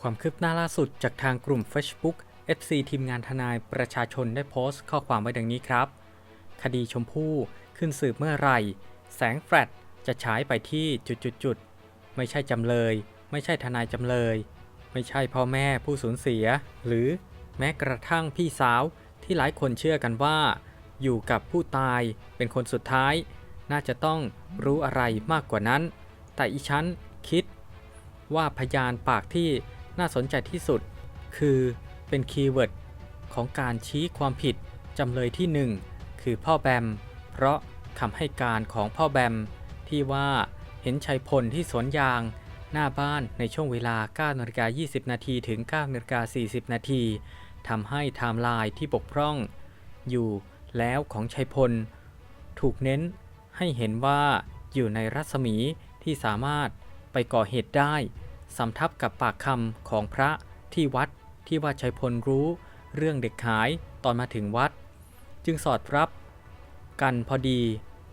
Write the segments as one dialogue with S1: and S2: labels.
S1: ความคืบหน้าล่าสุดจากทางกลุ่ม Facebook FC ทีมงานทนายประชาชนได้โพสต์ข้อความไว้ดังนี้ครับ คดีชมพู่ขึ้นสืบเมื่อไหร่ แสงแฟลชจะฉายไปที่จุดๆๆไม่ใช่จำเลย ไม่ใช่ทนายจำเลย ไม่ใช่พ่อแม่ผู้สูญเสีย หรือแม้กระทั่งพี่สาวที่หลายคนเชื่อกันว่า อยู่กับผู้ตายเป็นคนสุดท้าย น่าจะต้องรู้อะไรมากกว่านั้น แต่อีฉันคิดว่าพยานปากที่ น่าสนใจที่สุด คือเป็นคีย์เวิร์ดของการชี้ความผิดจำเลยที่ 1 คือพ่อแบม เพราะคำให้การของพ่อแบม ที่ว่าเห็นชัยพลที่สวนยาง หน้าบ้านในช่วงเวลา9นาฬิกา20 นาทีถึง9นาฬิกา40 นาทีทำให้ไทม์ไลน์ที่บกพร่อง อยู่แล้วของชัยพล ถูกเน้นให้เห็นว่าอยู่ในรัศมีที่สามารถไปก่อเหตุได้ สำทับกับปากคำของพระที่วัดที่ว่าชัยพลรู้เรื่องเด็กหายตอนมาถึงวัด จึงสอดรับ กันพอดี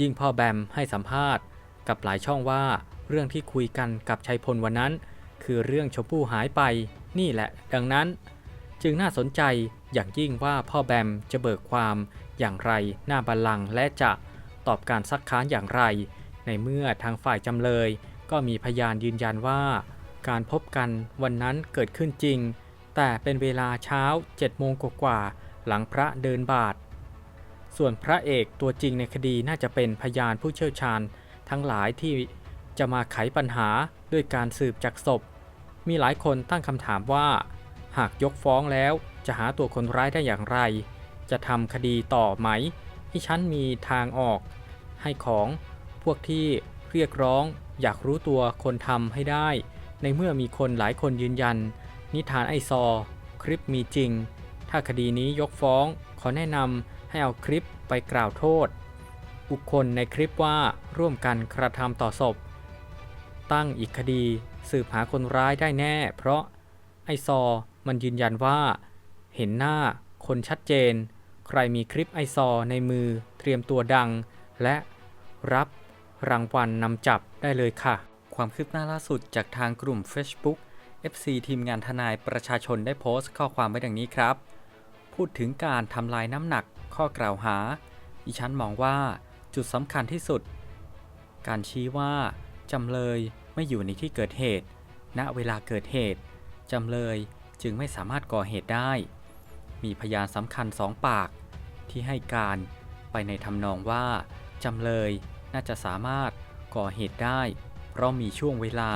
S1: ยิ่งพ่อแบมให้สัมภาษณ์ กับหลายช่องว่าเรื่องที่คุยกันกับชัยพลวันนั้น คือเรื่องชมพู่หายไปนี่แหละ ดังนั้น จึงน่าสนใจอย่างยิ่งว่าพ่อแบมจะเบิกความอย่างไรหน้าบัลลังก์และจะตอบการซักค้านอย่างไร ในเมื่อทางฝ่ายจำเลยก็มีพยานยืนยันว่า การพบกันวันนั้นเกิดขึ้นจริง แต่เป็นเวลาเช้า7โมงกว่าหลังพระเดินบาท ส่วนพระเอกตัวจริงในคดีน่าจะเป็นพยานผู้เชี่ยวชาญ ทั้งหลายที่จะมาไขปัญหาด้วยการสืบจากศพ มีหลายคนตั้งคำถามว่า หากยกฟ้องแล้วจะหาตัวคนร้ายได้อย่างไร จะทำคดีต่อไหม ที่ฉันมีทางออก ให้ของพวกที่เรียกร้องอยากรู้ตัวคนทำให้ได้ ในเมื่อมีคนหลายคนยืนยัน นิทานไอซอ คลิปมีจริง ถ้าคดีนี้ยกฟ้อง ขอแนะนำให้เอาคลิปไปกล่าวโทษ บุคคลในคลิปว่าร่วมกันกระทำต่อศพ ตั้งอีกคดีสืบหาคนร้ายได้แน่ เพราะไอซอมันยืนยันว่า เห็นหน้าคนชัดเจน ใครมีคลิปไอซอในมือเตรียมตัวดัง และรับรางวัลนำจับได้เลยค่ะ ความคืบหน้าล่าสุดจากทางกลุ่ม Facebook FC ทีมงานทนายประชาชนได้โพสต์ข้อความไว้ดังนี้ครับ พูดถึงการทำลายน้ำหนักข้อกล่าวหา ดิฉันมองว่าจุดสำคัญที่สุด การชี้ว่าจำเลยไม่อยู่ในที่เกิดเหตุ ณ เวลาเกิดเหตุ จำเลยจึงไม่สามารถก่อเหตุได้ มีพยานสำคัญสองปาก ที่ให้การไปในทำนองว่า จำเลยน่าจะสามารถก่อเหตุได้ เพราะมีช่วงเวลา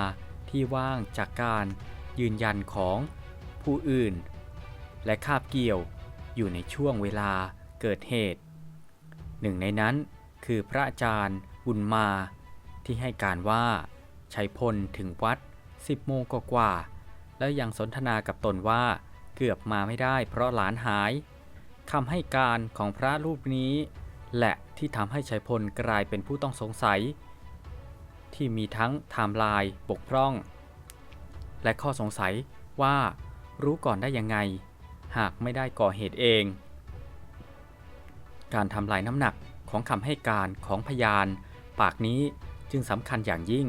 S1: ที่ว่างจากการยืนยันของผู้อื่น และคาบเกี่ยวอยู่ในช่วงเวลาเกิดเหตุ หนึ่งในนั้นคือพระอาจารย์บุญมาที่ให้การว่าชัยพลถึงวัด 10 โมงกว่าๆแล้วยังสนทนากับตนว่าเกือบมาไม่ได้เพราะหลานหายคำให้การของพระรูปนี้ และที่ทำให้ชัยพลกลายเป็นผู้ต้องสงสัย ที่มีทั้งไทม์ไลน์บกพร่อง และข้อสงสัยว่ารู้ก่อนได้ยังไง หากไม่ได้ก่อเหตุเอง การทำลายน้ำหนักของคำให้การของพยาน ปากนี้จึงสำคัญอย่างยิ่ง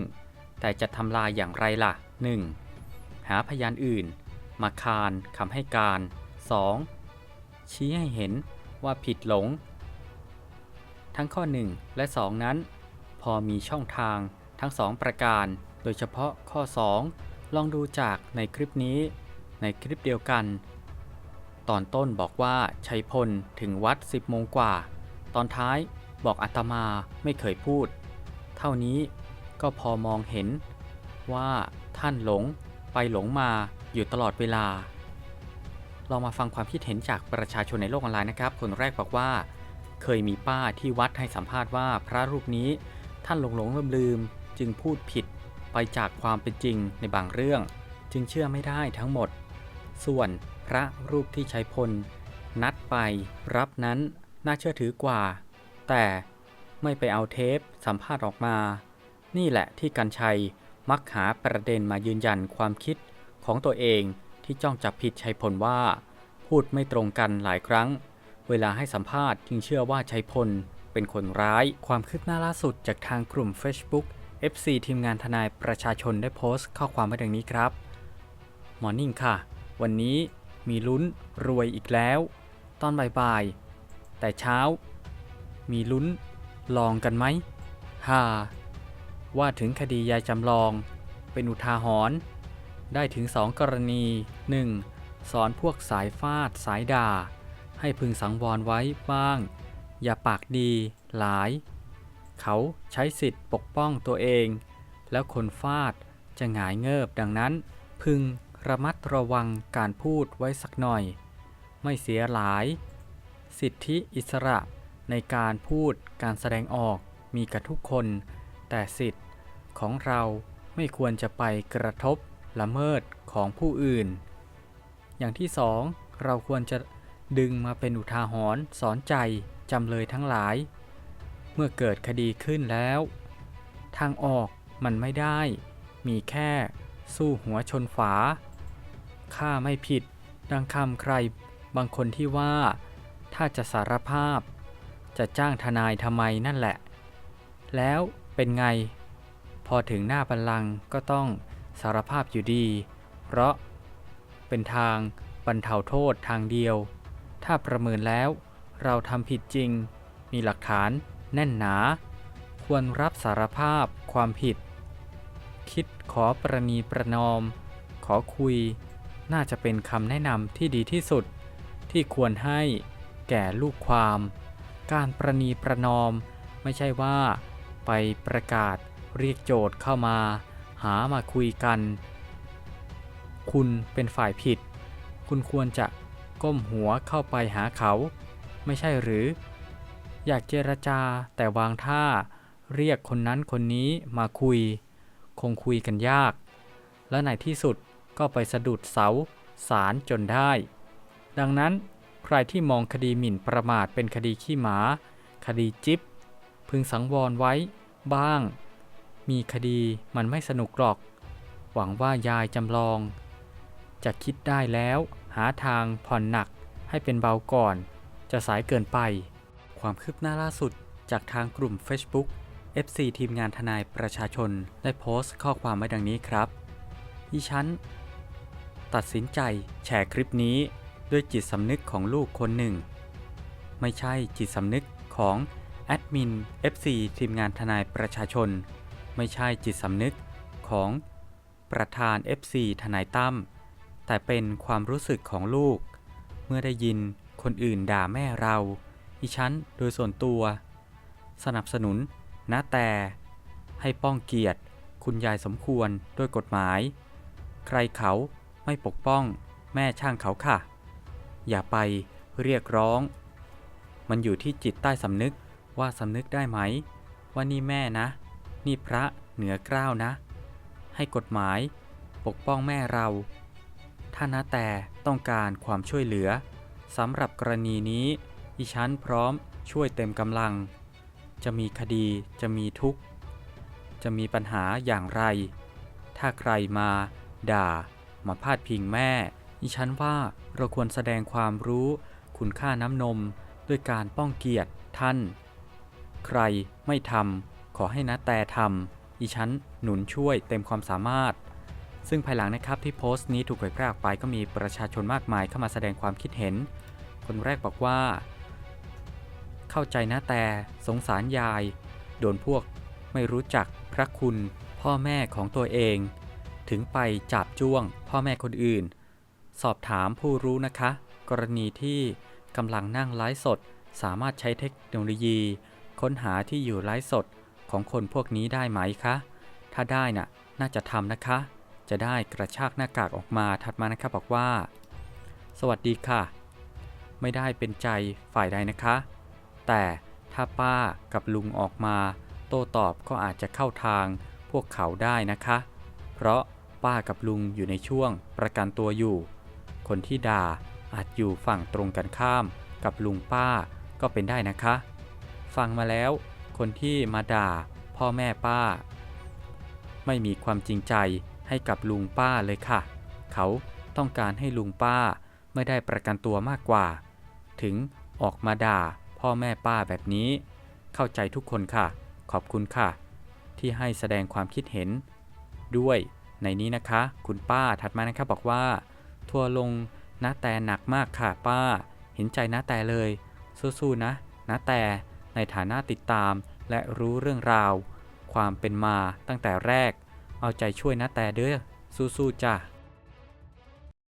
S1: แต่จะทำลายอย่างไรล่ะ 1. หาพยานอื่น มาคานคำให้การ 2. ชี้ให้เห็นว่าผิดหลง ทั้งข้อ 1 และ 2 นั้น พอมีช่องทาง ทั้ง 2 ประการ โดยเฉพาะข้อ 2 ลองดูจากในคลิปนี้ ในคลิปเดียวกัน ตอนต้นบอกว่าชัยพลถึงวัด 10โมงกว่า ตอนท้ายบอกอาตมาไม่เคยพูด เท่านี้ก็พอมองเห็นว่าท่านหลงไปหลงมาอยู่ตลอดเวลาลองมาฟังความคิดเห็นจากประชาชนในโลกออนไลน์นะครับ คนแรกบอกว่า เคยมีป้าที่วัดให้สัมภาษณ์ว่าพระรูปนี้ท่านหลงหลงลืมลืม จึงพูดผิดไปจากความเป็นจริงในบางเรื่อง จึงเชื่อไม่ได้ทั้งหมด ส่วนพระรูปที่ใชัยพล นัดไปรับนั้นน่าเชื่อถือกว่า แต่ไม่ไปเอาเทปสัมภาษณ์ออกมา นี่แหละที่กันชัยมักหาประเด็นมายืนยันความคิดของตัวเองที่จ้องจับผิดชัยพลว่า พูดไม่ตรงกันหลายครั้ง เวลาให้สัมภาษณ์จึงเชื่อว่าชัยพลเป็นคนร้าย ความคืบหน้าล่าสุดจากทางกลุ่ม Facebook FC ทีมงานทนายประชาชนได้โพสต์ข้อความไว้ดังนี้ครับมอนิ่งค่ะ วันนี้มีลุ้นรวยอีกแล้ว ตอนบ่ายๆ แต่เช้า มีลุ้นลองกันไหมฮ่าว่าถึงคดียายจำลอง เป็นอุทาหรณ์ได้ถึงสองกรณี 1. สอนพวกสายฟาดสายด่า ให้พึงสังวรไว้บ้าง อย่าปากดีหลาย เขาใช้สิทธิ์ปกป้องตัวเอง แล้วคนฟาดจะหงายเงิบดังนั้น พึงระมัดระวังการพูดไว้สักหน่อย ไม่เสียหลาย สิทธิอิสระในการพูดการแสดงออกมีกับทุกคน แต่สิทธิ์ของเราไม่ควรจะไปกระทบละเมิดของผู้อื่น อย่างที่สองเราควรจะดึงมาเป็นอุทาหรณ์สอนใจจำเลยทั้งหลาย เมื่อเกิดคดีขึ้นแล้ว ทางออกมันไม่ได้ มีแค่สู้หัวชนฝาข้าไม่ผิด ดังคำใครบางคนที่ว่า ถ้าจะสารภาพ จะจ้างทนายทำไมนั่นแหละ แล้วเป็นไง พอถึงหน้าบัลลังก์ก็ต้องสารภาพอยู่ดี เพราะเป็นทางบรรเทาโทษทางเดียว ถ้าประเมินแล้ว เราทำผิดจริง มีหลักฐาน แน่นหนา ควรรับสารภาพความผิด คิดขอประนีประนอม ขอคุย น่าจะเป็นคำแนะนำที่ดีที่สุด ที่ควรให้แก่ลูกความ การประนีประนอมไม่ใช่ว่า ไปประกาศเรียกโจทย์เข้ามา หามาคุยกัน คุณเป็นฝ่ายผิด คุณควรจะก้มหัวเข้าไปหาเขา ไม่ใช่หรือ อยากเจรจาแต่วางท่า เรียกคนนั้นคนนี้มาคุย คงคุยกันยาก และในที่สุดก็ไปสะดุดเสาสารจนได้ ดังนั้นใครที่มองคดีหมิ่นประมาทเป็นคดีขี้หมา คดีจิบพึงสังวรไว้บ้าง มีคดีมันไม่สนุกหรอก หวังว่ายายจำลอง จะคิดได้แล้วหาทางผ่อนหนักให้เป็นเบาก่อน จะสายเกินไป ความคืบหน้าล่าสุด จากทางกลุ่ม Facebook FC ทีมงานทนายประชาชน ได้โพสต์ข้อความไว้ดังนี้ครับดิฉัน ตัดสินใจแชร์คลิปนี้ด้วยจิตสำนึกของลูกคนหนึ่ง ไม่ใช่จิตสำนึกของแอดมิน FC ทีมงานทนายประชาชน ไม่ใช่จิตสำนึกของประธาน FC ทนายตั้มแต่เป็นความรู้สึกของลูก เมื่อได้ยินคนอื่นด่าแม่เรา ดิฉันโดยส่วนตัว สนับสนุนนะแต่ให้ป้องเกียรติ คุณยายสมควรด้วยกฎหมาย ใครเขาไม่ปกป้องแม่ช่างเขาค่ะ อย่าไปเรียกร้อง มันอยู่ที่จิตใต้สำนึกว่าสำนึกได้ไหม ว่านี่แม่นะ นี่พระเหนือเกล้าวนะ ให้กฎหมายปกป้องแม่เรา ถ้านะแต่ต้องการความช่วยเหลือสำหรับกรณีนี้ ดิฉันพร้อมช่วยเต็มกำลัง จะมีคดีจะมีทุกข์ จะมีปัญหาอย่างไร ถ้าใครมา ด่า มาพาดพิงแม่ ดิฉันว่าเราควรแสดงความรู้ คุณค่าน้ำนม ด้วยการป้องเกียรติท่าน ใครไม่ทำขอให้นะแต่ทำดิฉันหนุนช่วยเต็มความสามารถซึ่งภายหลังนะครับที่โพสต์นี้ถูกเผยแพร่ออกไปก็มีประชาชนมากมายเข้ามาแสดงความคิดเห็น คนแรกบอกว่า เข้าใจนะแต่สงสารยาย โดนพวกไม่รู้จักพระคุณพ่อแม่ของตัวเอง ถึงไปจับจ้วงพ่อแม่คนอื่น สอบถามผู้รู้นะคะ กรณีที่กำลังนั่งไลฟ์สด สามารถใช้เทคโนโลยี ค้นหาที่อยู่ไลฟ์สดของคนพวกนี้ได้ไหมคะ ถ้าได้น่ะน่าจะทำนะคะ จะได้กระชากหน้ากากออกมาถัดมานะครับบอกว่า สวัสดีค่ะ ไม่ได้เป็นใจฝ่ายใดนะคะ แต่ถ้าป้ากับลุงออกมา โต้ตอบก็อาจจะเข้าทางพวกเขาได้นะคะ เพราะป้ากับลุงอยู่ในช่วงประกันตัวอยู่ คนที่ด่าอาจอยู่ฝั่งตรงกันข้าม กับลุงป้าก็เป็นได้นะคะ ฟังมาแล้วคนที่มาด่าพ่อแม่ป้า ไม่มีความจริงใจให้กับลุงป้าเลยค่ะ เขาต้องการให้ลุงป้าไม่ได้ประกันตัวมากกว่า ถึงออกมาด่า พ่อแม่ป้าแบบนี้ เข้าใจทุกคนค่ะ ขอบคุณค่ะ ที่ให้แสดงความคิดเห็น ด้วยในนี้นะคะ คุณป้าถัดมานะครับบอกว่า ทัวร์ลงน้าแต่หนักมากค่ะป้า เห็นใจน้าแต่เลย สู้ๆนะน้าแต่ในฐานะติดตามและรู้เรื่องราว ความเป็นมาตั้งแต่แรก เอาใจช่วยน้าแต่เด้อสู้ๆจ้ะ